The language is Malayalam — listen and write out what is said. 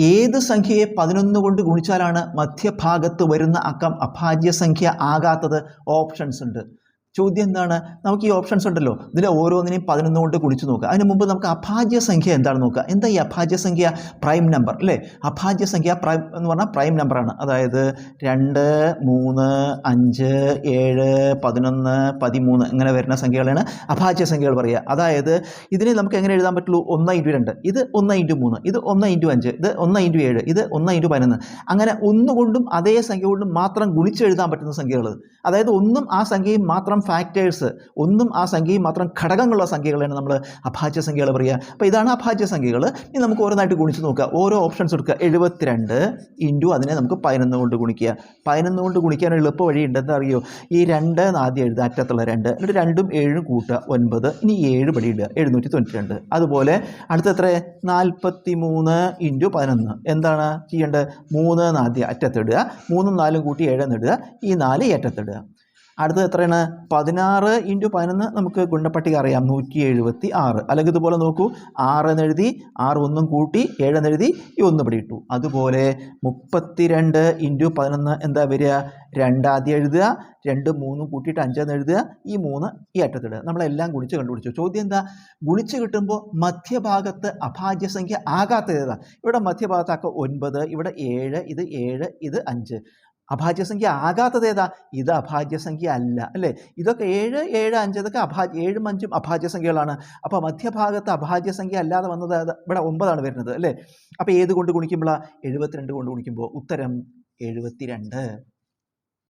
ഏത് സംഖ്യയെ പതിനൊന്ന് കൊണ്ട് ഗുണിച്ചാലാണ് മധ്യഭാഗത്ത് വരുന്ന അക്കം അഭാജ്യ സംഖ്യ ആകാത്തത്? ഓപ്ഷൻസ് ഉണ്ട്. ചോദ്യം എന്താണ്? നമുക്ക് ഈ ഓപ്ഷൻസ് ഉണ്ടല്ലോ. ഇതിൽ ഓരോന്നിനെയും പതിനൊന്ന് കൊണ്ട് ഗുണിച്ച് നോക്കുക. അതിന് മുമ്പ് നമുക്ക് അഭാജ്യ സംഖ്യ എന്താണെന്ന് നോക്കുക? എന്താ ഈ അഭാജ്യ സംഖ്യ? പ്രൈം നമ്പർ അല്ലേ? അഭാജ്യ സംഖ്യ പ്രൈം എന്ന് പറഞ്ഞാൽ പ്രൈം നമ്പറാണ് അതായത് രണ്ട് മൂന്ന് അഞ്ച് ഏഴ് പതിനൊന്ന് പതിമൂന്ന് ഇങ്ങനെ വരുന്ന സംഖ്യകളാണ് അഭാജ്യ സംഖ്യകൾ പറയുക. അതായത് ഇതിനെ നമുക്ക് എങ്ങനെ എഴുതാൻ പറ്റുള്ളൂ? ഒന്ന് ഇന്റു രണ്ട്. ഇത് ഒന്ന് ഇന്റു മൂന്ന്. ഇത് ഒന്ന് ഇന്റു അഞ്ച്. ഇത് ഒന്ന് ഇന്റു ഏഴ്. ഇത് ഒന്ന് ഇന്റു പതിനൊന്ന്. അങ്ങനെ ഒന്നുകൊണ്ടും അതേ സംഖ്യ കൊണ്ടും മാത്രം ഗുണിച്ചെഴുതാൻ പറ്റുന്ന സംഖ്യകൾ അതായത് ഒന്നും ആ സംഖ്യയും മാത്രം ഫാക്ടേഴ്സ് ഒന്നും ആ സംഖ്യയും മാത്രം ഘടകങ്ങളുള്ള സംഖ്യകളാണ് നമ്മൾ അഭാജ്യ സംഖ്യകൾ പറയുക. അപ്പോൾ ഇതാണ് അഭാജ്യ സംഖ്യകൾ ഇനി നമുക്ക് ഓരോന്നായിട്ട് ഗുണിച്ച് നോക്കുക ഓരോ ഓപ്ഷൻസ് എടുക്കുക. എഴുപത്തിരണ്ട് ഇന്റു അതിനെ നമുക്ക് പതിനൊന്ന് കൊണ്ട് ഗുണിക്കുക. പതിനൊന്ന് കൊണ്ട് ഗുണിക്കാൻ എളുപ്പ വഴി ഉണ്ടെന്ന് അറിയോ? ഈ രണ്ട് ആദ്യം എഴുതുക. അറ്റത്തുള്ള രണ്ട്. എന്നിട്ട് രണ്ടും ഏഴും കൂട്ടുക. ഒൻപത്. ഇനി ഏഴ് പടി ഇടുക. എഴുന്നൂറ്റി തൊണ്ണൂറ്റി രണ്ട് അതുപോലെ അടുത്ത എത്ര? നാൽപ്പത്തി മൂന്ന് ഇന്റു പതിനൊന്ന്. എന്താണ് ചെയ്യേണ്ടത്? മൂന്ന് നാദ്യം അറ്റത്തിടുക മൂന്നും നാലും കൂട്ടി ഏഴെന്ന് ഇടുക. ഈ നാല് ഏറ്റത്തിടുക അടുത്തത് എത്രയാണ്? പതിനാറ് ഇന്റു പതിനൊന്ന് നമുക്ക് ഗുണ്ടപ്പട്ടിക അറിയാം. നൂറ്റി എഴുപത്തി ആറ് അല്ലെങ്കിൽ ഇതുപോലെ നോക്കൂ. ആറ് എന്ന് എഴുതി ആറ് ഒന്നും കൂട്ടി ഏഴ് എഴുതി ഈ ഒന്ന് ഇവിടെ ഇട്ടു. അതുപോലെ മുപ്പത്തിരണ്ട് ഇന്റു പതിനൊന്ന് എന്താ വരിക? രണ്ടാദ്യം എഴുതുക. രണ്ട് മൂന്നും കൂട്ടിയിട്ട് അഞ്ചെന്ന് എഴുതുക. ഈ മൂന്ന് ഈ അറ്റത്തിടുക. നമ്മളെല്ലാം ഗുണിച്ച് കണ്ടുപിടിച്ചു. ചോദ്യം എന്താ? ഗുണിച്ച് കിട്ടുമ്പോൾ മധ്യഭാഗത്ത് അഭാജ്യസംഖ്യ ആകാത്തത് ഏതാ? ഇവിടെ മധ്യഭാഗത്താക്ക ഒൻപത് ഇവിടെ ഏഴ് ഇത് ഏഴ് ഇത് അഞ്ച്. അഭാജ്യ സംഖ്യ ആകാത്തത് ഏതാ? ഇത് അഭാജ്യസംഖ്യ അല്ല അല്ലേ? ഇതൊക്കെ ഏഴ് ഏഴ് അഞ്ച് ഇതൊക്കെ അഭാ ഏഴും അഞ്ചും അഭാജ്യസംഖ്യകളാണ്. അപ്പോൾ മധ്യഭാഗത്ത് അഭാജ്യസംഖ്യ അല്ലാതെ വന്നത് ഇവിടെ ഒമ്പതാണ് വരുന്നത് അല്ലേ? അപ്പോൾ ഏത് കൊണ്ട് ഗുണിക്കുമ്പോഴാണ് എഴുപത്തിരണ്ട് കൊണ്ട് ഗുണിക്കുമ്പോൾ ഉത്തരം എഴുപത്തിരണ്ട്.